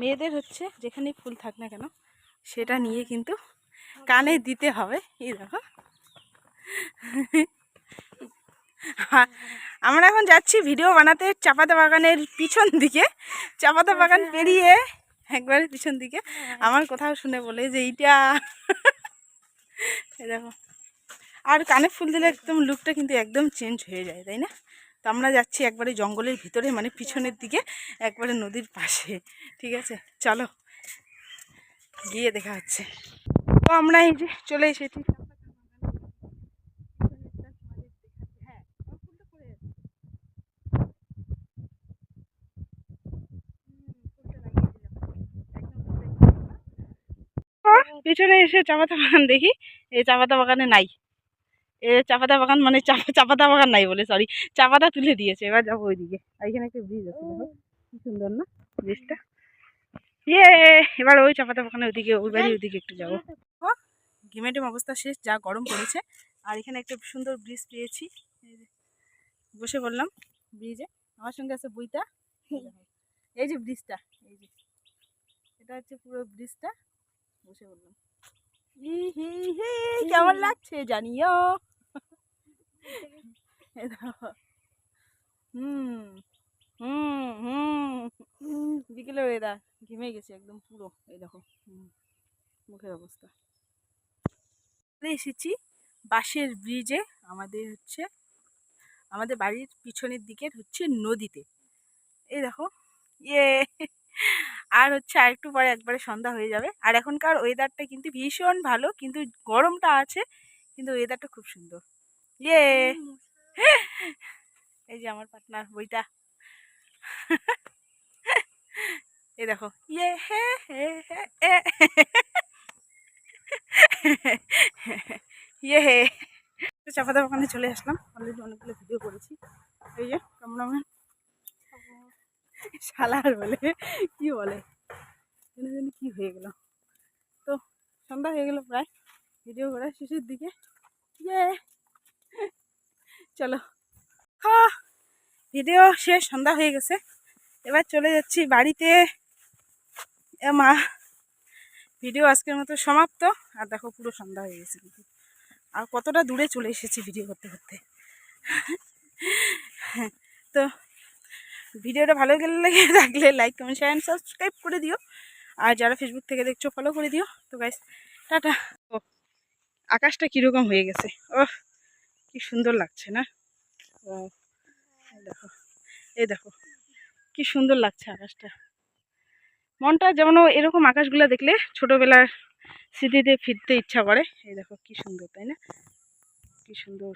মেয়েদের হচ্ছে যেখানেই ফুল থাক না কেন, সেটা নিয়ে কিন্তু কানে দিতে হবে। এই দেখো। আমরা এখন যাচ্ছি ভিডিও বানাতে চাপাতা বাগানের পিছন দিকে। চাপাতা বাগান পেরিয়ে একবারে পিছন দিকে। আমার কোথাও শুনে বলে যে এইটা। এই দেখো। আর কানে ফুল দিলে একদম লুকটা কিন্তু একদম চেঞ্জ হয়ে যায়, তাই না? তো আমরা যাচ্ছি একবারে জঙ্গলের ভিতরে মানে পিছনের দিকে একবারে নদীর পাশে ঠিক আছে চলো গিয়ে দেখা হচ্ছে তো আমরা এই যে চলে এসেছি পিছনে এসে চাপাতা বাগান দেখি এই চাপাতা বাগানে নাই চাপাতা বাগান মানে চাপা চাপাতা বাগান নাই বলে সরি চাপাতা তুলে দিয়েছে এবার যাব ওইদিকে। আর এখানে একটা ব্রিজ আছে দেখো। কি সুন্দর না ব্রিজটা ইয়ে এবার ওই চাপাতা বাগানের ওইদিকে ওই বাড়ি ওইদিকে একটু যাব। ঘিমেটেম অবস্থা শেষ যা গরম পড়েছে। আর এখানে একটা সুন্দর ব্রিজ পেয়েছি। বসে বললাম ব্রিজে আমার সঙ্গে আছে বইটা এই যে ব্রিজটা এই যে। এটা হচ্ছে পুরো ব্রিজটা বসে বললাম ই হি হি কেমন লাগছে জানিও। হুম হুম হুম। বিকেলে ওয়েদার ঘেমে গেছে একদম পুরো, এই দেখো মুখের অবস্থা। এসেছি বাঁশের ব্রিজে আমাদের হচ্ছে, আমাদের বাড়ির পিছনের দিকের হচ্ছে নদীতে। এই দেখো ইয়ে আর হচ্ছে আর একটু পরে একবারে সন্ধ্যা হয়ে যাবে। আর এখনকার ওয়েদারটা কিন্তু ভীষণ ভালো, কিন্তু গরমটা আছে, কিন্তু ওয়েদারটা খুব সুন্দর। ইয়ে! এই যে আমার পার্টনার বইটা। এই দেখো ইয়ে হে হে হে। ইয়ে হে। চাপাতা বাগানে চলে আসলাম। অলরেডি অনেকগুলো ভিডিও করেছি। এই যে ক্যামেরাম্যান শালার বলে, কি বলে? জেনে জেনে কি হয়ে গেল। তো, সন্ধ্যা হয়ে গেল প্রায়। ভিডিও করার শেষের দিকে। ইয়ে। চলো। হ্যাঁ ভিডিও শেষ, সন্ধ্যা হয়ে গেছে। এবার চলে যাচ্ছি বাড়িতে। মা ভিডিও আজকের মতো সমাপ্ত। আর দেখো পুরো সন্ধ্যা হয়ে গেছে কিন্তু। আর কতটা দূরে চলে এসেছি ভিডিও করতে করতে। তো ভিডিওটা ভালো গেলে লেগে থাকলে like comment share and subscribe করে দিও। আর যারা ফেসবুক থেকে দেখছ ফলো করে দিও। তো গাইস টাটা। ও, আকাশটা কীরকম হয়ে গেছে। ও কি সুন্দর লাগছে না? দেখো, এই দেখো, কি সুন্দর লাগছে আকাশটা। মনটা যেমন এরকম আকাশগুলো দেখলে ছোটোবেলার স্মৃতিতে ফিরতে ইচ্ছা করে। এই দেখো, কি সুন্দর, তাই না? কি সুন্দর।